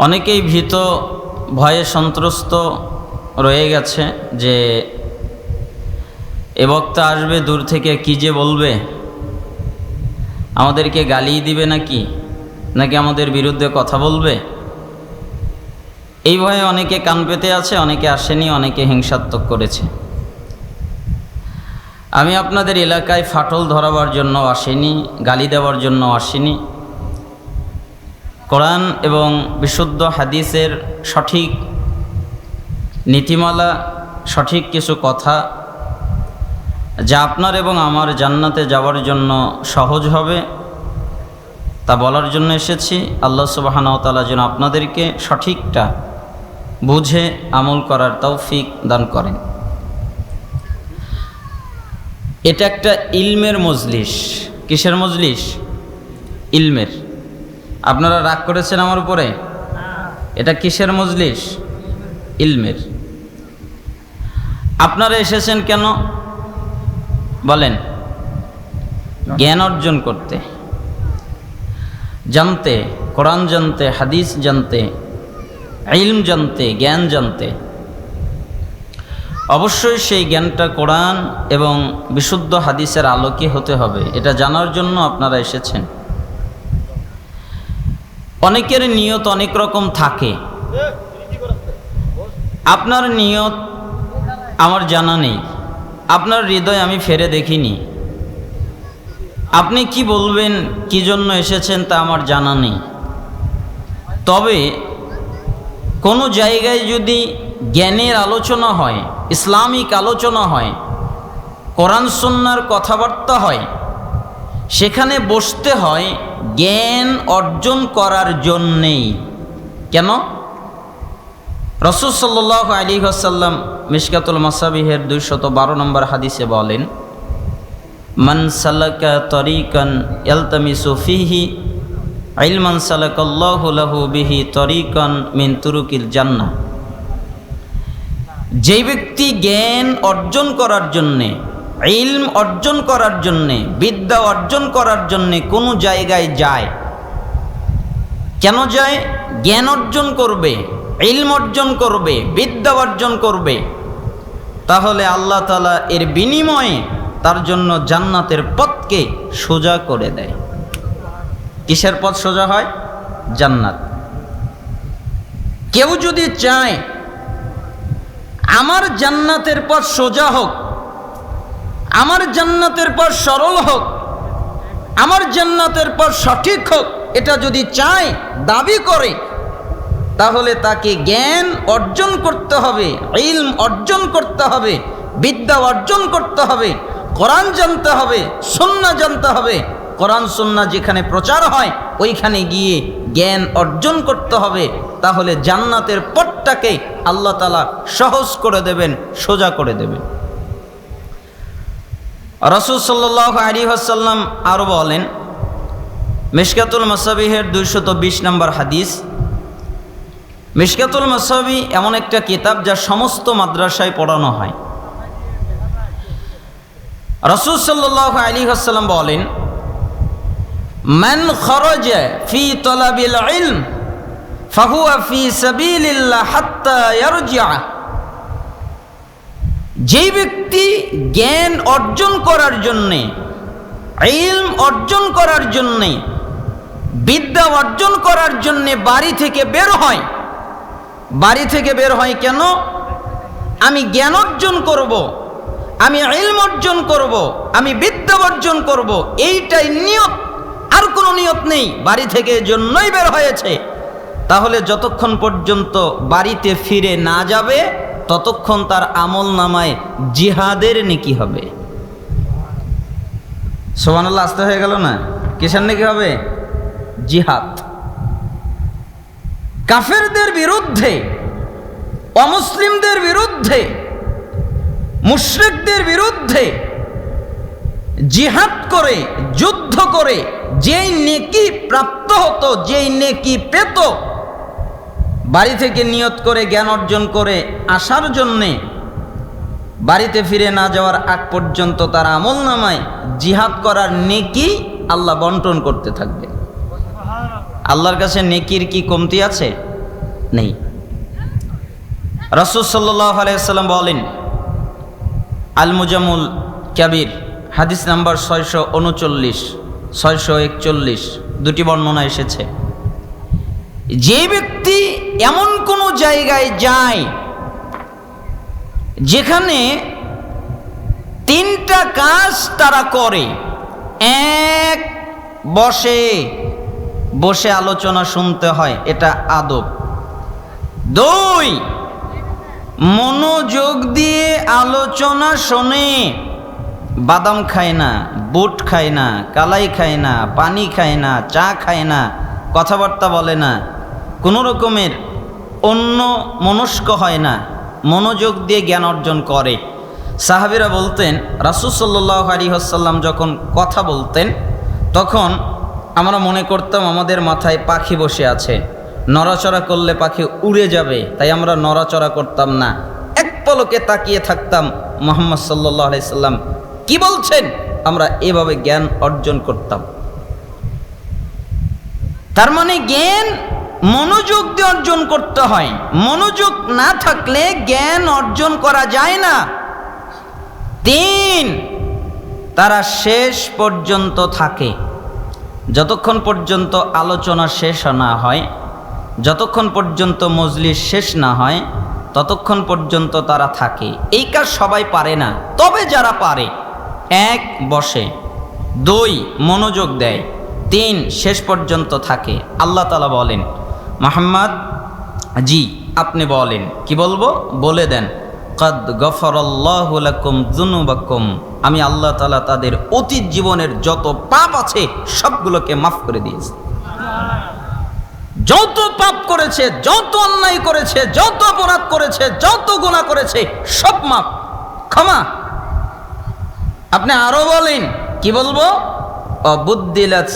অনেকেই ভীত, ভয়ে সন্ত্রস্ত রয়ে গেছে যে, এ বক্তা আসবে দূর থেকে কি যে বলবে? আমাদেরকে গালি দিবে নাকি? নাকি আমাদের বিরুদ্ধে কথা বলবে? এই ভয়ে অনেকে কান পেতে আছে, অনেকে আসেনি, অনেকে হিংসাত্মক করেছে। আমি আপনাদের এলাকায় ফাটল ধরাবার জন্য আসিনি, গালি দেওয়ার জন্য আসিনি। কোরআন এবং বিশুদ্ধ হাদিসের সঠিক নীতিমালা, সঠিক কিছু কথা যা আপনার এবং আমার জান্নাতে যাওয়ার জন্য সহজ হবে, তা বলার জন্য এসেছি। আল্লাহ সুবাহানতালা যেন আপনাদেরকে সঠিকটা বুঝে আমল করার তৌফিক দান করেন। এটা একটা ইলমের মজলিস। কিসের মজলিস? ইলমের। আপনারা রাগ করেছেন আমার উপরে? এটা কিসের মজলিস? ইলমের। আপনারা এসেছেন কেন? বলেন। জ্ঞান অর্জন করতে। জানতে, কোরআন জানতে, হাদিস জানতে, ইলম জানতে, জ্ঞান জানতে। অবশ্যই সেই জ্ঞানটা কোরআন এবং বিশুদ্ধ হাদিসের আলোকে হতে হবে। এটা জানার জন্য আপনারা এসেছেন। অনেকের নিয়ত অনেক রকম থাকে। আপনার নিয়ত আমার জানা নেই। আপনার হৃদয় আমি ফেরে দেখিনি। আপনি কি বলবেন, কি জন্য এসেছেন তা আমার জানা নেই। তবে কোনো জায়গায় যদি জ্ঞানের আলোচনা হয়, ইসলামিক আলোচনা হয় কোরআন সন্ন্যার কথাবার্তা হয় সেখানে বসতে হয় জ্ঞান অর্জন করার জন্যেই। কেন? রসুল সাল্লাহ আলী আসাল্লাম মিসকাতুল মাসাবিহের দুইশত বারো নম্বর হাদিসে বলেন, মান সালাকা তরিকান এলতামিসু ফিহি আইলমান সালাকাল্লাহু লাহু বিহি তরিকান মিন তুরুকিল জান্না যেই ব্যক্তি জ্ঞান অর্জন করার জন্যে ইলম অর্জন করার জন্যে, বিদ্যা অর্জন করার জন্যে কোনো জায়গায় যায়। কেন যায়? জ্ঞান অর্জন করবে, ইলম অর্জন করবে, বিদ্যা অর্জন করবে। তাহলে আল্লাহ তালা এর বিনিময়ে তার জন্য জান্নাতের পথকে সোজা করে দেয়। কিসের পথ সোজা হয়? জান্নাত। কেউ যদি চায়, আমার জান্নাতের পথ সোজা হোক আমার জান্নাতের পর সরল হোক, আমার জান্নাতের পর সঠিক হোক, এটা যদি চায়, দাবি করে, তাহলে তাকে জ্ঞান অর্জন করতে হবে, ইলম অর্জন করতে হবে, বিদ্যা অর্জন করতে হবে, কোরআন জানতে হবে সন্না জানতে হবে। কোরআন সন্না যেখানে প্রচার হয়, ওইখানে গিয়ে জ্ঞান অর্জন করতে হবে। তাহলে জান্নাতের পথটাকে আল্লাহ তালা সহজ করে দেবেন, সোজা করে দেবেন। রসুল সাল্লাহ আলী আসাল্লাম আরও বলেন, মিশকাতুল মাসাবিহের দুইশত বিশ নম্বর হাদিস, মিশকাতুল মাসাবি এমন একটা কিতাব যা সমস্ত মাদ্রাসায় পড়ানো হয়। রসুল সাল্লাহ আলী আসাল্লাম বলেন, মান খরজ ফি তলাবিল ইলম, ফাহুয়া ফি সাবিলিল্লাহ হাত্তা ইয়ারজিআ। যেই ব্যক্তি জ্ঞান অর্জন করার জন্যে, ইলম অর্জন করার জন্যে, বিদ্যা অর্জন করার জন্যে বাড়ি থেকে বের হয় বাড়ি থেকে বের হয় কেন আমি জ্ঞান অর্জন করব। আমি ইলম অর্জন করব। আমি বিদ্যা অর্জন করব। এইটাই নিয়ত আর কোনো নিয়ত নেই, বাড়ি থেকে জন্যই বের হয়েছে তাহলে যতক্ষণ পর্যন্ত বাড়িতে ফিরে না যাবে ততক্ষণ তার আমল নামায় জিহাদের নেকি হবে। সোমানুল্লাহ আসতে হয়ে গেল না? কিসের নেকি হবে? জিহাদ। কাফেরদের বিরুদ্ধে, অমুসলিমদের বিরুদ্ধে, মুশ্রিকদের বিরুদ্ধে জিহাদ করে, যুদ্ধ করে, যেই নেকি প্রাপ্ত হতো, যেই নেকি পেত বাড়ি থেকে নিয়ত করে, জ্ঞান অর্জন করে আসার জন্যে বাড়িতে ফিরে না যাওয়ার আগ পর্যন্ত তার আমল নামায় জিহাদ করার নেকি আল্লাহ বন্টন করতে থাকবে। আল্লাহর কাছে নেকির কি কমতি আছে? নেই। রসুল সাল্লাহ বলেন আল মুজামুল ক্যাবির হাদিস নাম্বার ছয়শো উনচল্লিশ, ছয়শো একচল্লিশ, দুটি বর্ণনা এসেছে। যে ব্যক্তি এমন কোনো জায়গায় যায় যেখানে তিনটা কাজ তারা করে। এক, বসে। বসে আলোচনা শুনতে হয়, এটা আদব। দুই, মনোযোগ দিয়ে আলোচনা শোনে। বাদাম খায় না, বুট খায় না, কালাই খায় না, পানি খায় না, চা খায় না, কথাবার্তা বলে না। কোনো রকমের অন্য মনস্ক হয় না, মনোযোগ দিয়ে জ্ঞান অর্জন করে। সাহাবিরা বলতেন, রাসুল সাল্লাহ আলী হাসাল্লাম যখন কথা বলতেন, তখন আমরা মনে করতাম আমাদের মাথায় পাখি বসে আছে। নড়াচড়া করলে পাখি উড়ে যাবে, তাই আমরা নড়াচড়া করতাম না। এক পলকে তাকিয়ে থাকতাম মোহাম্মদ সাল্লাহ আলাইসাল্লাম কি বলছেন? আমরা এভাবে জ্ঞান অর্জন করতাম। তার মানে জ্ঞান মনোযোগ দিয়ে অর্জন করতে হয়। মনোযোগ না থাকলে জ্ঞান অর্জন করা যায় না। তিন তারা শেষ পর্যন্ত থাকে। যতক্ষণ পর্যন্ত আলোচনা শেষ না হয়, যতক্ষণ পর্যন্ত মজলিস শেষ না হয়, ততক্ষণ পর্যন্ত তারা থাকে। এই কাজ সবাই পারে না। তবে যারা পারে, এক বসে, দুই মনোযোগ দেয়, তিন শেষ পর্যন্ত থাকে। আল্লাহ তালা বলেন মোহাম্মদ, জি, আপনি বলেন। কি বলব? বলে দেন, কদ গফরল্লাহুলাকুম জুনুবাকুম আমি আল্লাহ তালা তাদের অতীত জীবনের যত পাপ আছে, সবগুলোকে মাফ করে দিয়েছি। যত পাপ করেছে, যত অন্যায় করেছে, যত অপরাধ করেছে, যত গুণা করেছে, সব মাপ ক্ষমা। আপনি আরও বলেন, কি বলব? অবুদ্দিলাত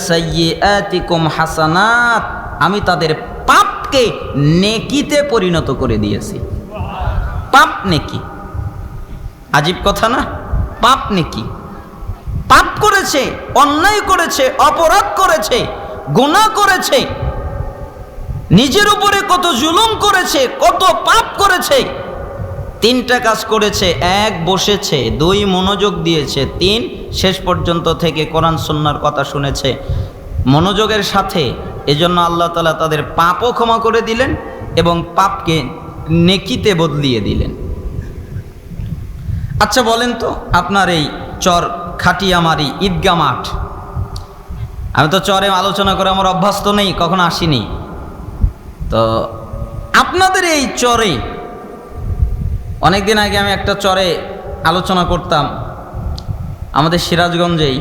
হাসানাত। আমি তাদের পাপকে নেকিতে পরিণত করে দিয়েছি। পাপ নেকি। আজীব কথা না? পাপ নেকি। পাপ করেছে, অন্যায় করেছে, অপরাধ করেছে, গুনাহ করেছে, নিজের উপরে কত জুলুম করেছে, কত পাপ করেছে, তিনটা কাজ করেছে, এক বসেছে, দুই মনোযোগ দিয়েছে, তিন শেষ পর্যন্ত থেকে কোরআন সন্ন্যার কথা শুনেছে। মনোযোগের সাথে এজন্য আল্লাহ তালা তাদের পাপও ক্ষমা করে দিলেন এবং পাপকে নেকিতে বদলিয়ে দিলেন। আচ্ছা বলেন তো, আপনার এই চর খাটিয়ামারি ঈদগা মাঠ, আমি তো চরে আলোচনা করে আমার অভ্যাস তো নেই, কখনো আসিনি। তো আপনাদের এই চরে অনেক দিন আগে আমি একটা চরে আলোচনা করতাম, আমাদের সিরাজগঞ্জেই।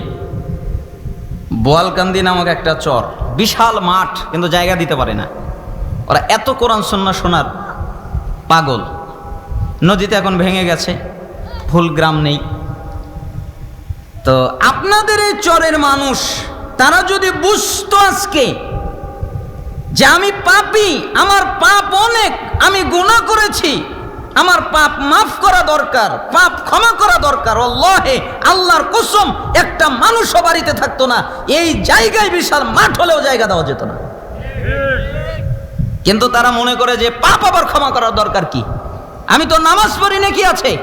বোয়ালকান্দি নামক একটা চর, বিশাল মাঠ, কিন্তু জায়গা দিতে পারে না। ওরা এত কোরআন সন্না শোনার পাগল। নদীতে এখন ভেঙে গেছে, ফুল গ্রাম নেই। তো আপনাদের এই চরের মানুষ, তারা যদি বুঝতো আজকে যে আমি পাপি, আমার পাপ অনেক, আমি গুণা করেছি আমার পাপ মাফ করা দরকার, পাপ ক্ষমা করা দরকার। অল্লাহে আল্লাহর কুসুম, একটা মানুষও বাড়িতে থাকতো না। এই জায়গায় বিশাল মাঠ হলেও জায়গা দেওয়া যেত না। কিন্তু তারা মনে করে যে পাপ আবার ক্ষমা করার দরকার কি? আমি তো নামাজ পড়ি, নাকি আছে।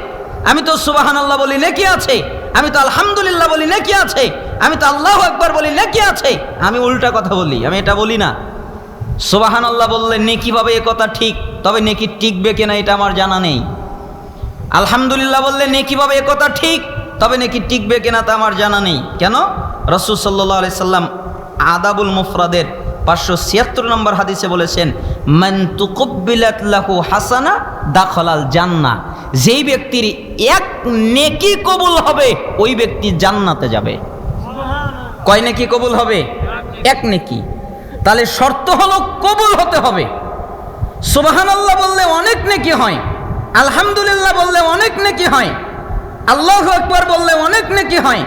আমি তো সুবাহান আল্লাহ বলি, নাকি আছে। আমি তো আলহামদুলিল্লাহ বলি, নাকি আছে। আমি তো আল্লাহ একবার বলি, নাকি আছে। আমি উল্টা কথা বলি, আমি এটা বলি না। সোবাহান আল্লাহ বললে নেকি পাবে এ কথা ঠিক। তবে নেকি টিকবে কিনা এটা আমার জানা নেই। আলহামদুলিল্লাহ বললে নেকি পাবে এ কথা ঠিক, তবে নেকি টিকবে কিনা তা আমার জানা নেই। কেন? রসুল সাল্লাহ আলি সাল্লাম আদাবুল মুফরাদের পাঁচশো ছিয়াত্তর নম্বর হাদিসে বলেছেন, মান তুকব্বিলাত লাহু হাসানা দাখলাল জান্না যেই ব্যক্তির এক নেকি কবুল হবে, ওই ব্যক্তি জান্নাতে যাবে। কয় নেকি কবুল হবে? এক নেকি। তাহলে শর্ত হলো কবুল হতে হবে। সুবাহান আল্লাহ বললে অনেক নেকি হয়। আলহামদুলিল্লাহ বললে অনেক নেকি হয়। আল্লাহ একবার বললে অনেক নেকি হয়।